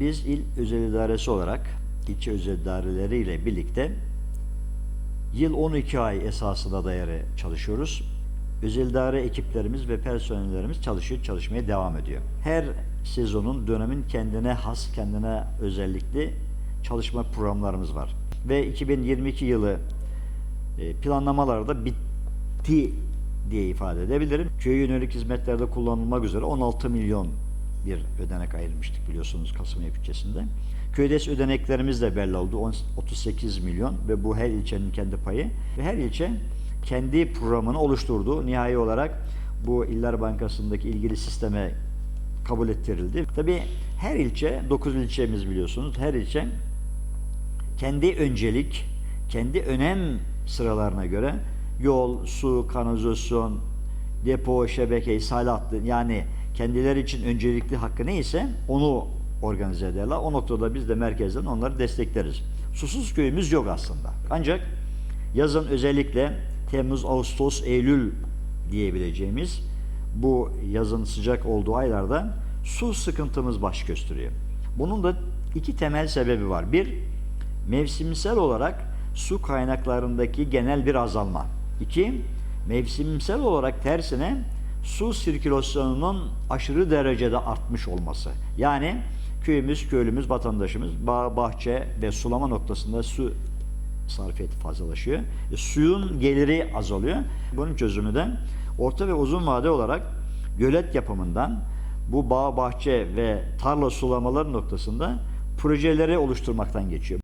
Biz il özel idaresi olarak ilçe özel idareleriyle birlikte yıl 12 ay esasına dayalı çalışıyoruz. Özel idare ekiplerimiz ve personellerimiz çalışıyor, çalışmaya devam ediyor. Her sezonun, dönemin kendine has, kendine özellikli çalışma programlarımız var. Ve 2022 yılı e, planlamalarda bitti diye ifade edebilirim. Köye yönelik hizmetlerde kullanılmak üzere 16 milyon bir ödenek ayırmıştık biliyorsunuz Kasım ayı bütçesinde. Köydes ödeneklerimiz de belli oldu. 10 38 milyon ve bu her ilçenin kendi payı. Ve her ilçe kendi programını oluşturdu. Nihai olarak bu İller Bankası'ndaki ilgili sisteme kabul ettirildi. Tabii her ilçe, 9 ilçemiz biliyorsunuz, her ilçe kendi öncelik, kendi önem sıralarına göre yol, su, kanalizasyon, depo, şebeke, ishal hattı yani kendileri için öncelikli hakkı neyse onu organize ederler. O noktada biz de merkezden onları destekleriz. Susuz köyümüz yok aslında. Ancak yazın özellikle Temmuz, Ağustos, Eylül diyebileceğimiz bu yazın sıcak olduğu aylarda su sıkıntımız baş gösteriyor. Bunun da iki temel sebebi var. Bir, mevsimsel olarak su kaynaklarındaki genel bir azalma. İki, mevsimsel olarak tersine su sirkülasyonunun aşırı derecede artmış olması. Yani köyümüz, köylümüz, vatandaşımız bağ, bahçe ve sulama noktasında su sarfiyeti fazlalaşıyor. E, suyun geliri azalıyor. Bunun çözümü de orta ve uzun vade olarak gölet yapımından bu bağ, bahçe ve tarla sulamaları noktasında projeleri oluşturmaktan geçiyor.